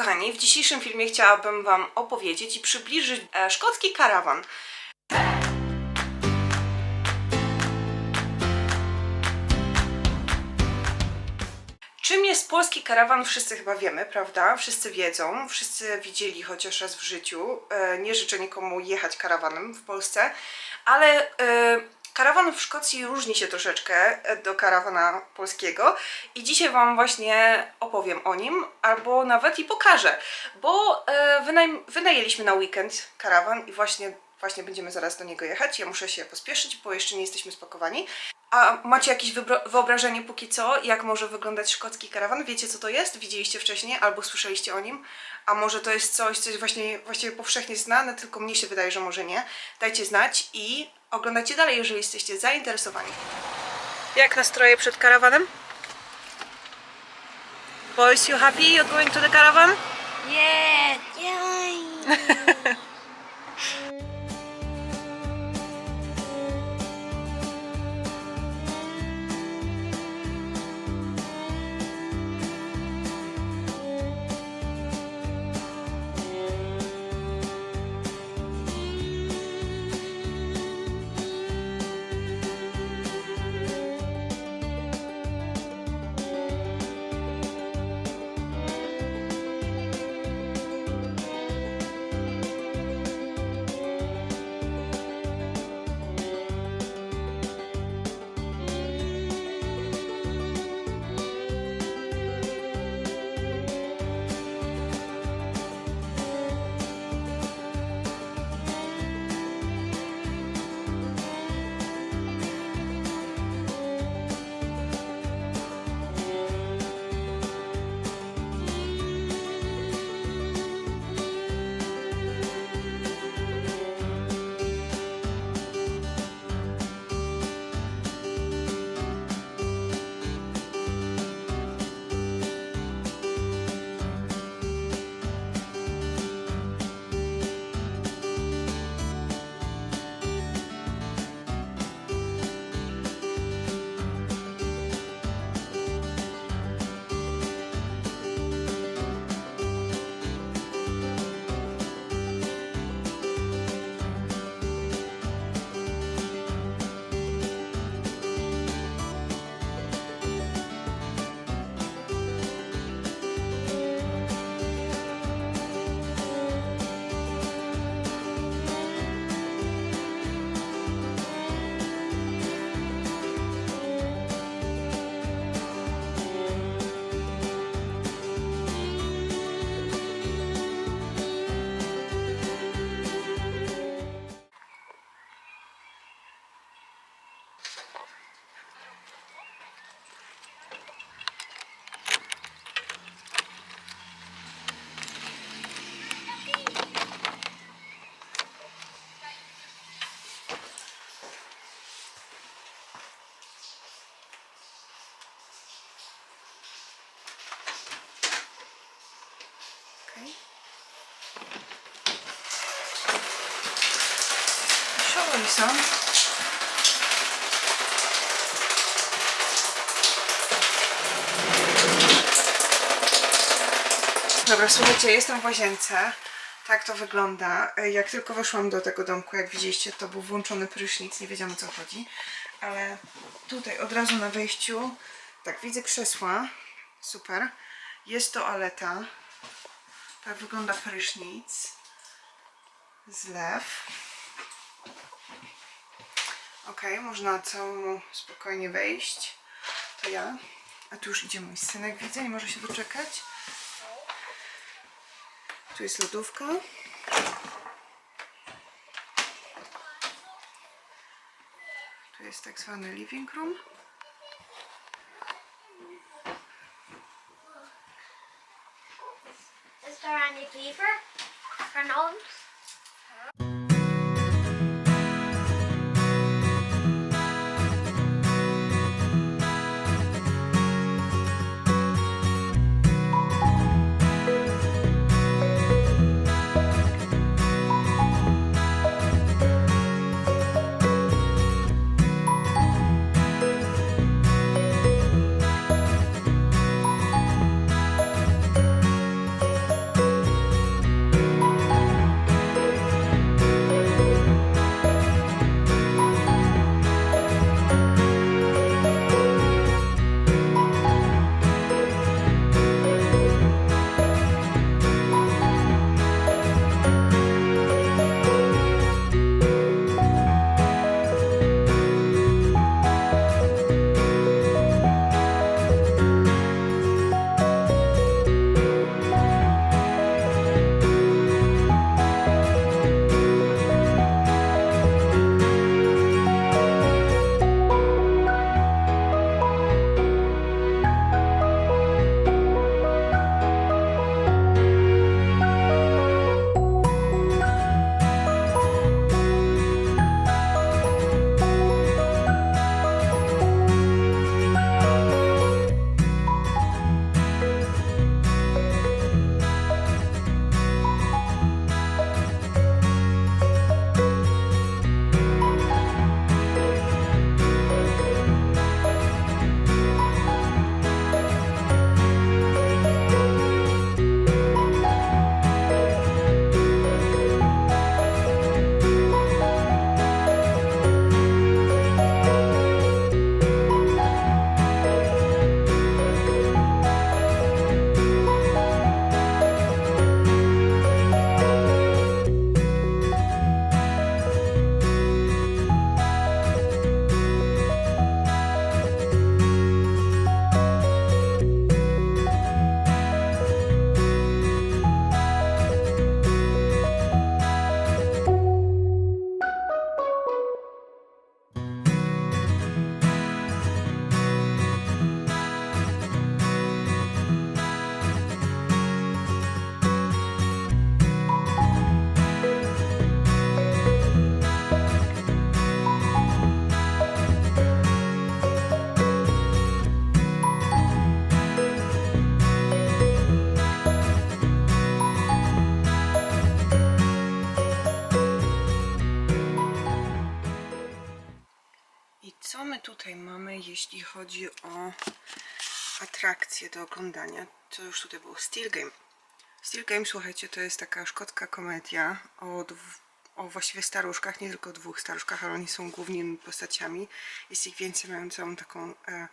kochani, w dzisiejszym filmie chciałabym Wam opowiedzieć i przybliżyć e, szkocki karawan. Czym jest polski karawan? Wszyscy chyba wiemy, prawda? Wszyscy wiedzą, wszyscy widzieli chociaż raz w życiu. E, Nie życzę nikomu jechać karawanem w Polsce, ale e, karawan w Szkocji różni się troszeczkę e, do karawana polskiego i dzisiaj Wam właśnie opowiem o nim, albo nawet i pokażę, bo e, wynajęliśmy na weekend karawan i właśnie, właśnie będziemy zaraz do niego jechać. Ja muszę się pospieszyć, bo jeszcze nie jesteśmy spakowani. A macie jakieś wyobrażenie póki co, jak może wyglądać szkocki karawan? Wiecie co to jest? Widzieliście wcześniej albo słyszeliście o nim? A może to jest coś, coś właśnie właściwie powszechnie znane, tylko mnie się wydaje, że może nie. Dajcie znać i oglądajcie dalej, jeżeli jesteście zainteresowani. Jak nastroje przed karawanem? Boys, you happy you're going to the caravan? Yeah, yay! są. Dobra, słuchajcie, jestem w łazience. Tak to wygląda. Jak tylko weszłam do tego domku, jak widzieliście, to był włączony prysznic, nie wiedziałam o co chodzi. Ale tutaj od razu na wejściu, tak, widzę krzesła. Super. Jest toaleta. Tak wygląda prysznic. Zlew. Ok, można całemu spokojnie wejść. To ja. A tu już idzie mój synek, widzę, nie może się doczekać. Tu jest lodówka. Tu jest tak zwany living room. Is there any for gnomes? Chodzi o atrakcje do oglądania. To już tutaj było Steel Game. Steel Game, słuchajcie, to jest taka szkocka komedia o, o właściwie staruszkach, nie tylko dwóch staruszkach, ale oni są głównymi postaciami. Jest ich więcej, mają całą taką e,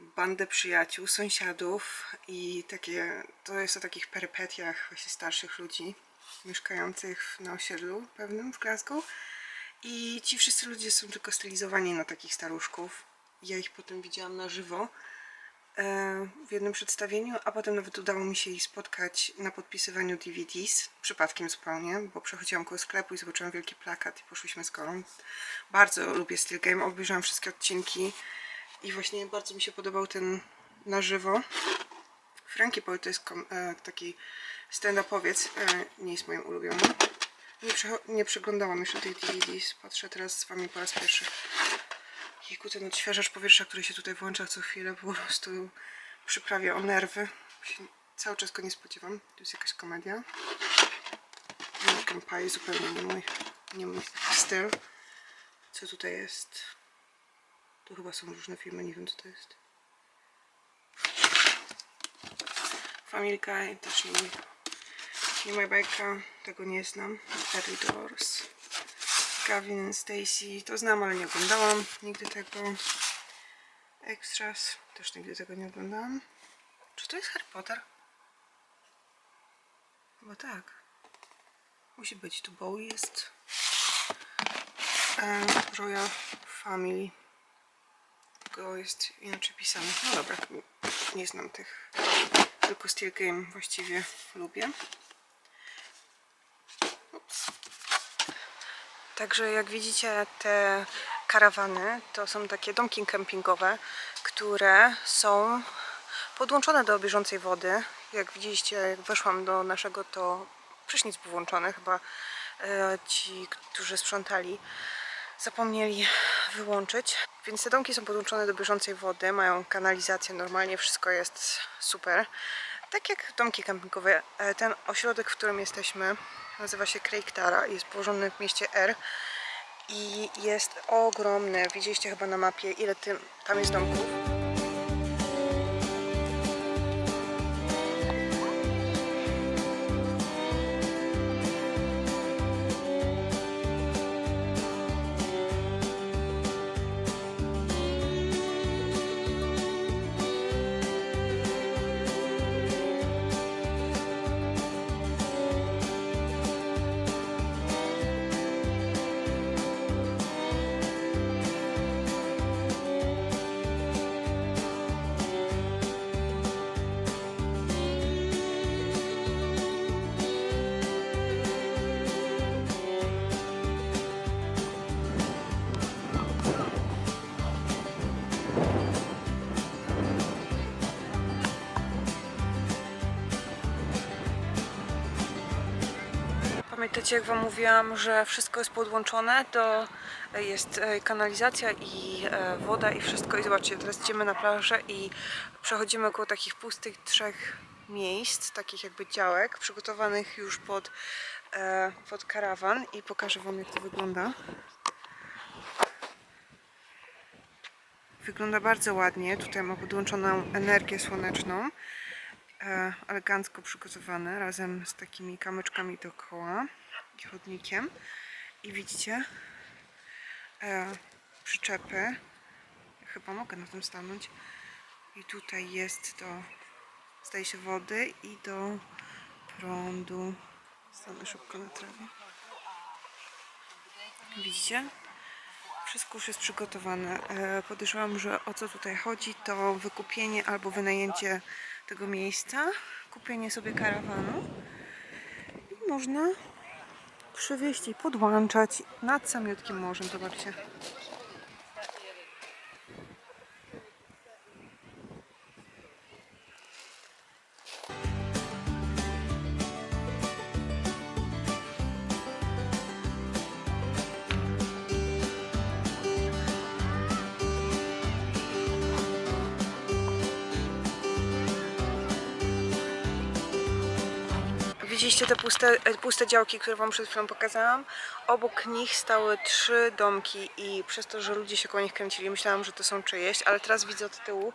bandę przyjaciół, sąsiadów i takie, to jest o takich perypetiach właśnie starszych ludzi mieszkających na osiedlu pewnym w Glasgow. I ci wszyscy ludzie są tylko stylizowani na takich staruszków. Ja ich potem widziałam na żywo e, w jednym przedstawieniu, a potem nawet udało mi się ich spotkać na podpisywaniu DVDs, przypadkiem zupełnie, bo przechodziłam koło sklepu i zobaczyłam wielki plakat i poszłyśmy z kolą. Bardzo lubię Steel Game, obejrzałam wszystkie odcinki i właśnie bardzo mi się podobał ten na żywo. Frankie Boy to jest e, taki stand-upowiec, e, nie jest moim ulubionym. Nie, nie przeglądałam jeszcze tej DVDs, patrzę teraz z wami po raz pierwszy. Jejku, ten odświeżacz powietrza, który się tutaj włącza co chwilę, po prostu przyprawia o nerwy. Się cały czas go nie spodziewam. Tu jest jakaś komedia. American Pie, zupełnie nie mój, nie mój styl. Co tutaj jest? Tu chyba są różne filmy, nie wiem co to jest. Family Guy, też nie mój, nie moja bajka, tego nie znam. Harry Doors. Gavin Stacy, to znam, ale nie oglądałam nigdy tego. Extras, też nigdy tego nie oglądałam. Czy to jest Harry Potter? Chyba tak. Musi być, tu Bowie jest. E, Royal Family. Go jest inaczej pisane. No dobra, nie znam tych. Tylko Steel Game właściwie lubię. Także jak widzicie te karawany to są takie domki kempingowe, które są podłączone do bieżącej wody. Jak widzieliście, jak weszłam do naszego, to prysznic był włączony. Chyba e, ci, którzy sprzątali, zapomnieli wyłączyć. Więc te domki są podłączone do bieżącej wody, mają kanalizację normalnie, wszystko jest super. Tak jak domki kempingowe, e, ten ośrodek, w którym jesteśmy, nazywa się Craigtara, jest położony w mieście R i jest ogromny. Widzieliście chyba na mapie, ile tam jest domków. Jak Wam mówiłam, że wszystko jest podłączone, to jest e, kanalizacja i e, woda i wszystko. I zobaczcie, teraz idziemy na plażę i przechodzimy koło takich pustych trzech miejsc, takich jakby działek, przygotowanych już pod, e, pod karawan i pokażę Wam, jak to wygląda. Wygląda bardzo ładnie. Tutaj ma podłączoną energię słoneczną elegancko przygotowane razem z takimi kamyczkami dookoła chodnikiem. I widzicie e, przyczepy. Chyba mogę na tym stanąć. I tutaj jest do, zdaje się, wody i do prądu. Stanę szybko na trawie. Widzicie? Wszystko już jest przygotowane. E, Podejrzewam, że o co tutaj chodzi, to wykupienie albo wynajęcie tego miejsca, kupienie sobie karawanu i można przywieźć i podłączać nad samiutkim morzem. Zobaczcie. Puste, puste działki, które Wam przed chwilą pokazałam? Obok nich stały trzy domki i przez to, że ludzie się koło nich kręcili, myślałam, że to są czyjeś, ale teraz widzę od tyłu,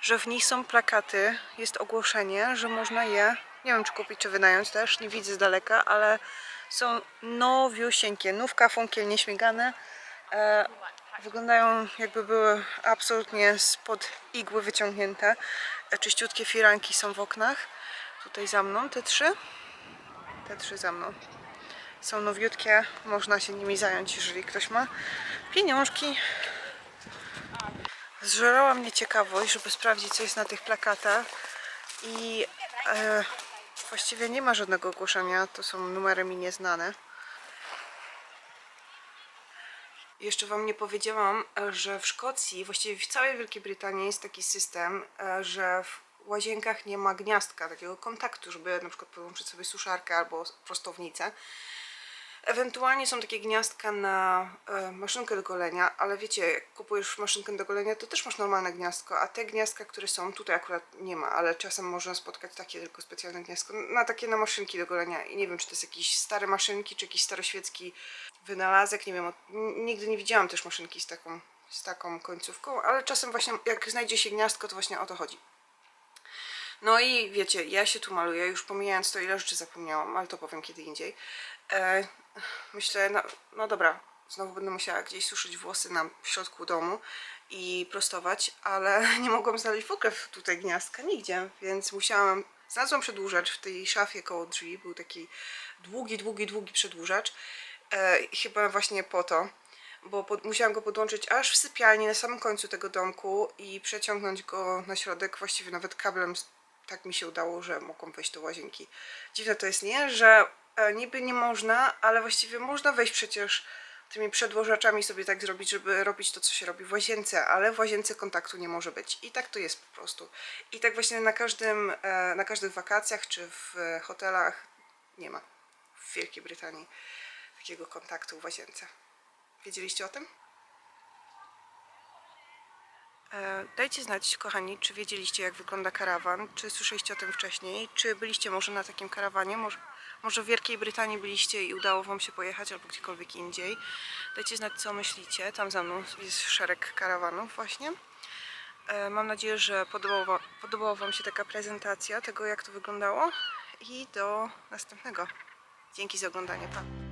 że w nich są plakaty, jest ogłoszenie, że można je, nie wiem czy kupić, czy wynająć też, nie widzę z daleka, ale są nowiusieńkie, nówka, funkiel, nieśmigane. E, wyglądają jakby były absolutnie spod igły wyciągnięte. E, czyściutkie firanki są w oknach. Tutaj za mną te trzy. Te trzy za mną. Są nowiutkie, można się nimi zająć, jeżeli ktoś ma pieniążki. Zżerała mnie ciekawość, żeby sprawdzić, co jest na tych plakatach. I e, właściwie nie ma żadnego ogłoszenia, to są numery mi nieznane. Jeszcze Wam nie powiedziałam, e, że w Szkocji, właściwie w całej Wielkiej Brytanii jest taki system, e, że w łazienkach nie ma gniazdka, takiego kontaktu, żeby na przykład podłączyć sobie suszarkę albo prostownicę. Ewentualnie są takie gniazdka na e, maszynkę do golenia, ale wiecie, jak kupujesz maszynkę do golenia, to też masz normalne gniazdko, a te gniazdka, które są, tutaj akurat nie ma, ale czasem można spotkać takie tylko specjalne gniazdko, na takie na maszynki do golenia i nie wiem, czy to jest jakieś stare maszynki, czy jakiś staroświecki wynalazek, nie wiem, od- nigdy nie widziałam też maszynki z taką, z taką końcówką, ale czasem właśnie jak znajdzie się gniazdko, to właśnie o to chodzi. No i wiecie, ja się tu maluję, już pomijając to, ile rzeczy zapomniałam, ale to powiem kiedy indziej. E, myślę, no, no dobra, znowu będę musiała gdzieś suszyć włosy na środku domu i prostować, ale nie mogłam znaleźć w ogóle tutaj gniazdka nigdzie, więc musiałam, znalazłam przedłużacz w tej szafie koło drzwi, był taki długi, długi, długi przedłużacz, e, chyba właśnie po to, bo pod, musiałam go podłączyć aż w sypialni na samym końcu tego domku i przeciągnąć go na środek, właściwie nawet kablem tak mi się udało, że mogłam wejść do łazienki. Dziwne to jest, nie? Że e, niby nie można, ale właściwie można wejść przecież tymi przedłożaczami sobie tak zrobić, żeby robić to, co się robi w łazience, ale w łazience kontaktu nie może być. I tak to jest po prostu. I tak właśnie na każdym, e, na każdych wakacjach czy w e, hotelach nie ma w Wielkiej Brytanii takiego kontaktu w łazience. Wiedzieliście o tym? E, Dajcie znać, kochani, czy wiedzieliście, jak wygląda karawan, czy słyszeliście o tym wcześniej, czy byliście może na takim karawanie, może, może w Wielkiej Brytanii byliście i udało Wam się pojechać, albo gdziekolwiek indziej. Dajcie znać, co myślicie. Tam za mną jest szereg karawanów właśnie. E, Mam nadzieję, że podobała Wam się taka prezentacja tego, jak to wyglądało i do następnego. Dzięki za oglądanie. Pa.